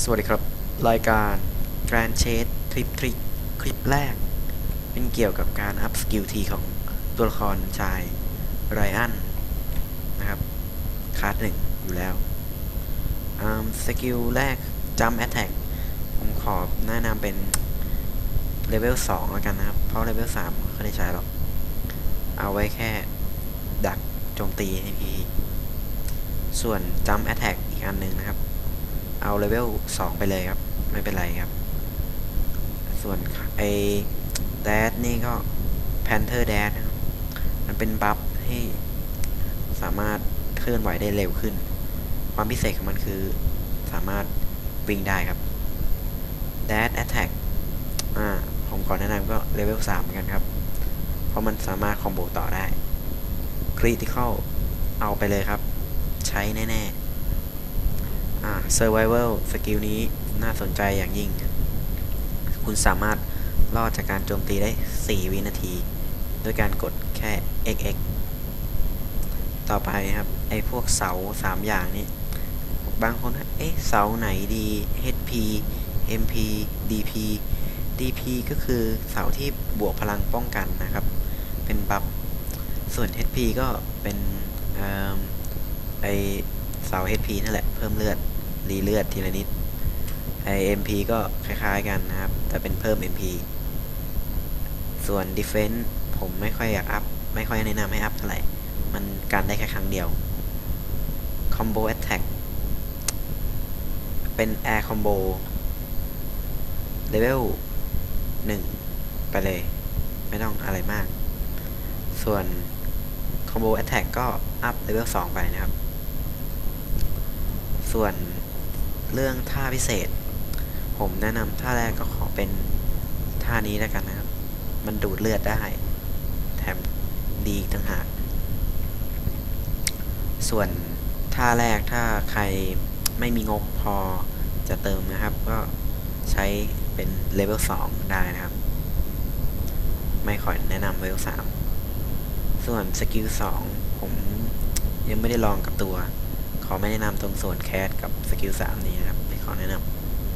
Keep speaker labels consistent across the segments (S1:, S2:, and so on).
S1: สวัสดีครับ รายการ Grand Chase ทริปทริคคลิปแรก เป็นเกี่ยวกับการอัพสกิลทีของตัวละครชายไรอันนะครับคาร์ดหนึ่งอยู่แล้วสกิลแรก Jump Attack ผมขอแนะนำเป็นเลเวล2แล้วกันนะครับ เพราะเลเวล3ไม่ได้ใช้หรอก เอาไว้แค่ดักโจมตีให้พีส่วน Jump Attack อีกอันหนึ่งนะครับ เอาเลเวล2ไปเลยครับ ไม่เป็นไรครับ ส่วนไอแดดนี่ก็ Panther d a d นะครับมันเป็นบัฟให้สามารถเคลื่อนไหวได้เร็วขึ้น ความพิเศษของมันคือสามารถวิ่งได้ครับ Dash Attack อ่าผมขอแนะนำก็เลเวล3เหมือนกันครับ เพราะมันสามารถคอมโบต่อได้ Critical เอาไปเลยครับ ใช้แน่ ๆ อ่า Survival สกิลนี้น่าสนใจอย่างยิ่ง คุณสามารถรอดจากการโจมตีได้ 4 วินาที ด้วยการกดแค่ XX ต่อไปครับ ไอ้พวกเสา 3 อย่างนี้ บางคน เอ๊ะ เสาไหนดี HP MP DP DP ก็คือเสาที่บวกพลังป้องกันนะครับ เป็นบัฟ ส่วน HP ก็เป็นไอเสา HP นั่นแหละ เพิ่มเลือด รีเลือดทีละนิดไอ MP ก็คล้ายๆกันนะครับ แต่เป็นเพิ่ม MP ส่วน Defense ผมไม่ค่อยอยากอัพ ไม่ค่อยแนะนำให้อัพเท่าไหร่ มันการได้แค่ครั้งเดียว Combo Attack เป็น Air Combo เลเวล1ไปเลย ไม่ต้องอะไรมาก ส่วน Combo Attack ก็อัพเลเวล2ไปนะครับ ส่วน เรื่องท่าพิเศษ ผมแนะนำท่าแรกก็ขอเป็นท่านี้แล้วกันนะครับ มันดูดเลือดได้ แถมดีต่างหาก ส่วนท่าแรกถ้าใครไม่มีงบพอจะเติมนะครับ ก็ใช้เป็นเลเวล2ได้นะครับ ไม่ค่อยแนะนำเลเวล3ส่วนสกิล2ผมยังไม่ได้ลองกับตัว อไม่แนะนำตรงส่วนแคสกับสกิล3นี้นะครับไม่ขอแนะน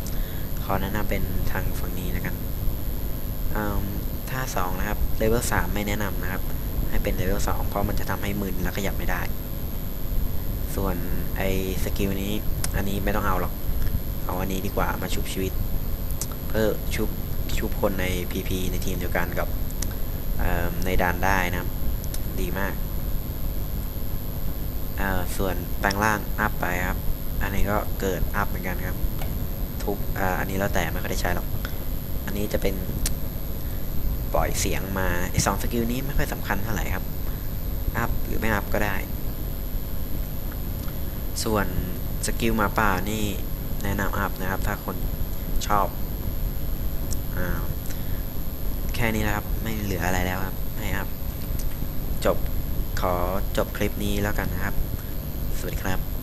S1: ำขอแนะนำเป็นทางฝั่งนี้แล้วกันท่า2นะครับเลเวล3ไม่แนะนำนะครับ ให้เป็นเลเวล2เพราะมันจะทำให้มึนแล้วขยับไม่ได้ ส่วนไอ้สกิลนี้อันนี้ไม่ต้องเอาหรอก เอาอันนี้ดีกว่ามาชุบชีวิต เพื่อชุบชุบคนใน PP ในทีมเดียวกันกับในด่านได้นะครับ ดีมาก ส่วนแปลงล่างอัพไปครับ อันนี้ก็เกิดอัพเหมือนกันครับ ทุบอันนี้แล้วแต่ไม่ค่อยได้ใช้หรอก อันนี้จะเป็นปล่อยเสียงมาไอสองสกิลนี้ไม่ค่อยสำคัญเท่าไหร่ครับ อัพหรือไม่อัพก็ได้ ส่วนสกิลมาป่านี่แนะนำอัพนะครับ ถ้าคนชอบอแค่นี้นะครับ ไม่เหลืออะไรแล้วครับ ให้อัพ จบขอจบคลิปนี้แล้วกันนะครับ วัสดีครับ